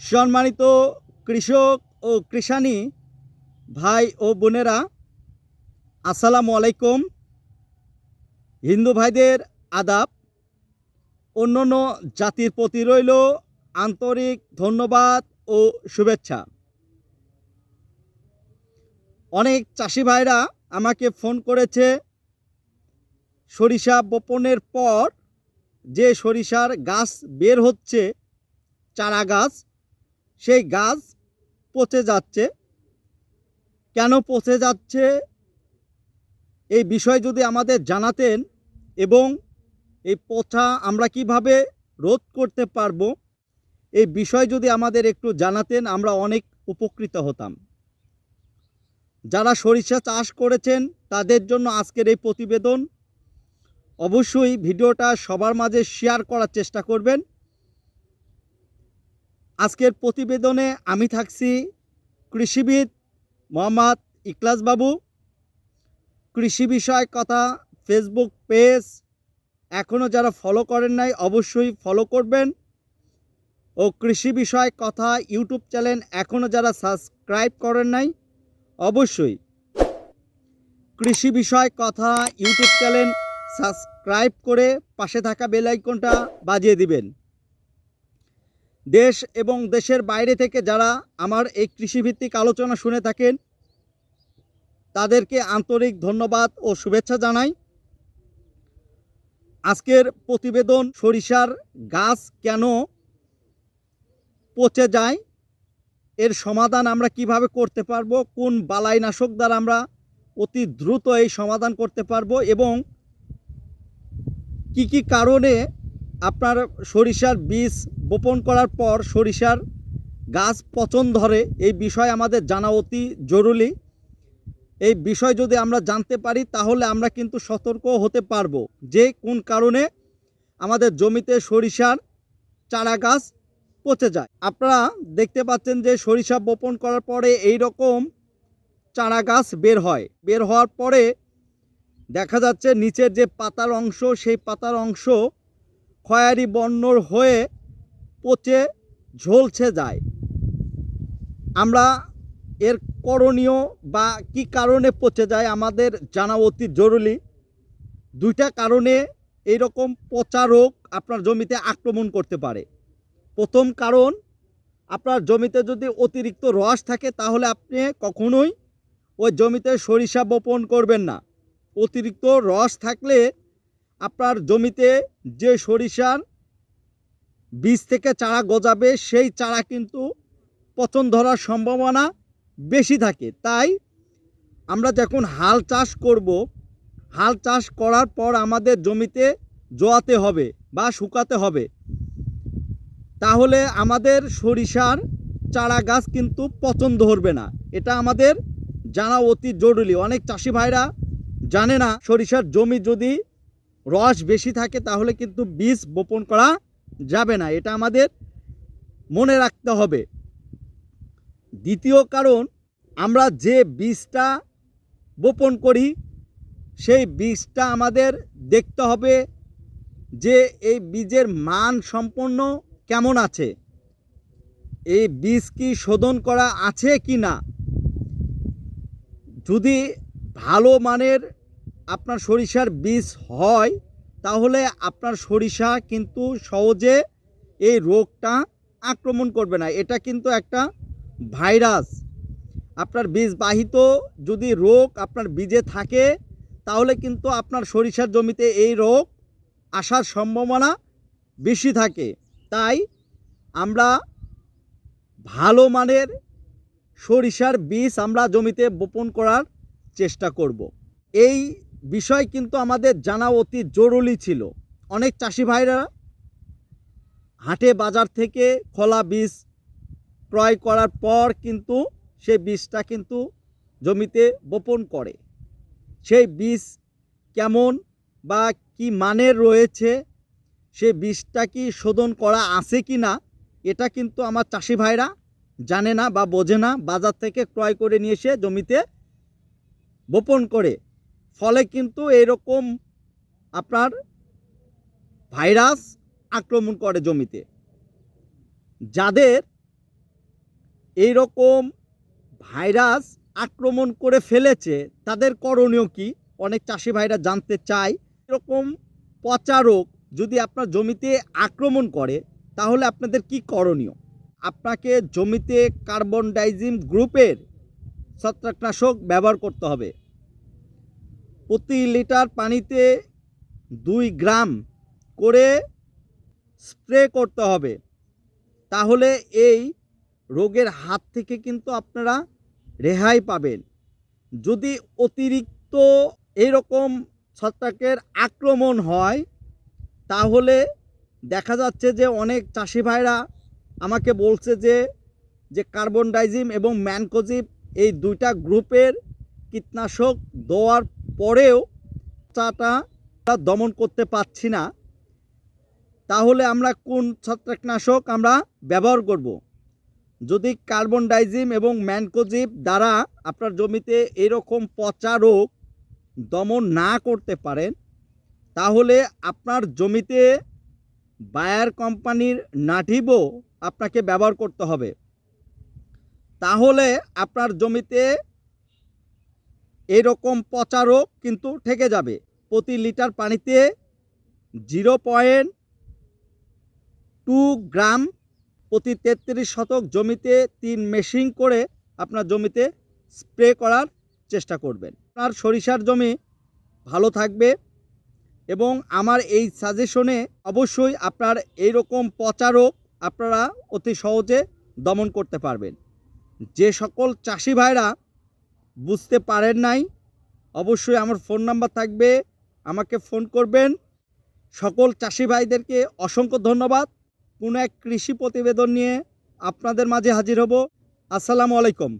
সম্মানিত কৃষক ও কৃষানি ভাই ও বোনেরা, আসসালামু আলাইকুম। হিন্দু ভাইদের আদাব অন্যান্য জাতির প্রতি রইল আন্তরিক ধন্যবাদ ও শুভেচ্ছা। অনেক চাষি ভাইরা আমাকে ফোন করেছে, সরিষা বপনের পর যে সরিষার গাছ বের হচ্ছে, চারা গাছ সেই গাছ পচে যাচ্ছে। কেন পচে যাচ্ছে? এই বিষয় যদি আমাদের জানাতেন এবং এই পচা আমরা কীভাবে রোধ করতে পারব, এই বিষয় যদি আমাদের একটু জানাতেন, আমরা অনেক উপকৃত হতাম। যারা সরিষা চাষ করেছেন, তাদের জন্য আজকের এই প্রতিবেদন। অবশ্যই ভিডিওটা সবার মাঝে শেয়ার করার চেষ্টা করবেন। আজকের প্রতিবেদনে আমি থাকছি কৃষিবিদ মোহাম্মদ ইকলাস বাবু। কৃষি বিষয় কথা ফেসবুক পেজ। এখনও যারা ফলো করেন নাই, অবশ্যই ফলো করবেন। ও কৃষি বিষয় কথা ইউটিউব চ্যানেল এখনও যারা সাবস্ক্রাইব করেন নাই, অবশ্যই কৃষি বিষয় কথা ইউটিউব চ্যানেল সাবস্ক্রাইব করে পাশে থাকা বেল আইকনটা বাজিয়ে দিবেন। দেশ এবং দেশের বাইরে থেকে যারা আমার এই কৃষিভিত্তিক আলোচনা শুনে থাকেন, তাদেরকে আন্তরিক ধন্যবাদ ও শুভেচ্ছা জানাই। আজকের প্রতিবেদন সরিষার গাছ কেন পচে যায়, এর সমাধান আমরা কীভাবে করতে পারব, কোন বালাইনাশক দ্বারা আমরা অতি দ্রুত এই সমাধান করতে পারব এবং কি কি কারণে আপনার সরিষার বীজ বপন করার পর সরিষার গাছ পচন ধরে, এই বিষয় আমাদের জানা অতি জরুরি। এই বিষয় যদি আমরা জানতে পারি, তাহলে আমরা কিন্তু সতর্ক হতে পারব যে কোন কারণে আমাদের জমিতে সরিষার চারা গাছ পচে যায়। আপনারা দেখতে পাচ্ছেন যে সরিষা বপন করার পরে এই রকম চারা গাছ বের হয়। বের হওয়ার পরে দেখা যাচ্ছে নিচের যে পাতার অংশ, সেই পাতার অংশ খয়ারি বর্ণর হয়ে পচে ঝলছে যায়। আমরা এর করণীয় বা কি কারণে পচে যায় আমাদের জানা অতি জরুরি। দুইটা কারণে এই রকম পচা রোগ আপনার জমিতে আক্রমণ করতে পারে। প্রথম কারণ, আপনার জমিতে যদি অতিরিক্ত রস থাকে তাহলে আপনি কখনোই ওই জমিতে সরিষা বপন করবেন না। অতিরিক্ত রস থাকলে আপনার জমিতে যে সরিষার বীজ থেকে চারা গজাবে, সেই চারা কিন্তু পচন ধরার সম্ভাবনা বেশি থাকে। তাই আমরা যখন হাল চাষ করব, হাল চাষ করার পর আমাদের জমিতে জোয়াতে হবে বা শুকাতে হবে, তাহলে আমাদের সরিষার চারা গাছ কিন্তু পচন ধরবে না। এটা আমাদের জানা অতি জরুরি। অনেক চাষি ভাইরা জানে না, সরিষার জমি যদি রস বেশি থাকে, তাহলে কিন্তু বীজ বপন করা যাবে না, এটা আমাদের মনে রাখতে হবে। দ্বিতীয় কারণ, আমরা যে বীজটা বপন করি, সেই বীজটা আমাদের দেখতে হবে যে এই বীজের মান সম্পন্ন কেমন আছে। এই বীজ কি শোধন করা আছে কি না? যদি ভালো মানের আপনার সরিষার বীজ হয় তাহলে আপনার সরিষা কিন্তু সহজে এই রোগটা আক্রমণ করবে না। এটা কিন্তু একটা ভাইরাস। আপনার বীজ বাহিত যদি রোগ আপনার বীজে থাকে, তাহলে কিন্তু আপনার সরিষার জমিতে এই রোগ আসার সম্ভাবনা বেশি থাকে। তাই আমরা ভালো মানের সরিষার বীজ আমরা জমিতে বপন করার চেষ্টা করব। এই বিষয় কিন্তু আমাদের জানা অতি জরুরি ছিল। অনেক চাষি ভাইরা হাটে বাজার থেকে খোলা বীজ ক্রয় করার পর কিন্তু সেই বীজটা কিন্তু জমিতে বপন করে। সেই বীজ কেমন বা কি মানের রয়েছে, সে বীজটা কি শোধন করা আছে কি না এটা কিন্তু আমার চাষি ভাইরা জানে না বা বোঝে না। বাজার থেকে ক্রয় করে নিয়ে এসে জমিতে বপন করে। ফলে কিন্তু এরকম আপনার ভাইরাস আক্রমণ করে জমিতে। যাদের এই রকম ভাইরাস আক্রমণ করে ফেলেছে, তাদের করণীয় কি? অনেক চাষি ভাইরা জানতে চায়, এরকম পচা রোগ যদি আপনার জমিতে আক্রমণ করে, তাহলে আপনাদের কি করণীয়? আপনাকে জমিতে কার্বন ডাইজিম গ্রুপের ছত্রাকনাশক ব্যবহার করতে হবে। প্রতি লিটার পানিতে দুই গ্রাম করে স্প্রে করতে হবে। তাহলে এই রোগের হাত থেকে কিন্তু আপনারা রেহাই পাবেন। যদি অতিরিক্ত এইরকম ছত্রাকের আক্রমণ হয়, তাহলে দেখা যাচ্ছে যে অনেক চাষি ভাইরা আমাকে বলছে যে যে কার্বন ডাইজিম এবং ম্যানকোজিব এই দুইটা গ্রুপের কীটনাশক দেওয়ার পরেও চাটা দমন করতে পারছি না, তাহলে আমরা কোন ছত্রাকনাশক আমরা ব্যবহার করব। যদি কার্বন ডাইজিম এবং ম্যানকোজিব দ্বারা আপনার জমিতে এরকম পচা রোগ দমন না করতে পারেন, তাহলে আপনার জমিতে বায়ার কোম্পানির নাটিভো আপনাকে ব্যবহার করতে হবে তাহলে আপনার জমিতে এরকম পচা রোগ কিন্তু ঠেকে যাবে। প্রতি লিটার পানিতে জিরো পয়েন্ট টু গ্রাম প্রতি তেত্রিশ শতক জমিতে তিন মেশিং করে আপনার জমিতে স্প্রে করার চেষ্টা করবেন। আপনার সরিষার জমি ভালো থাকবে এবং আমার এই সাজেশনে অবশ্যই আপনার এই রকম পচা রোগ আপনারা অতি সহজে দমন করতে পারবেন। যে সকল চাষি ভাইরা বুঝতে পারেন নাই, অবশ্যই আমার ফোন নাম্বার থাকবে, আমাকে ফোন করবেন। সকল চাষি ভাইদেরকে অসংখ্য ধন্যবাদ। কোনো এক কৃষি প্রতিবেদন নিয়ে আপনাদের মাঝে হাজির হব। আসসালামু আলাইকুম।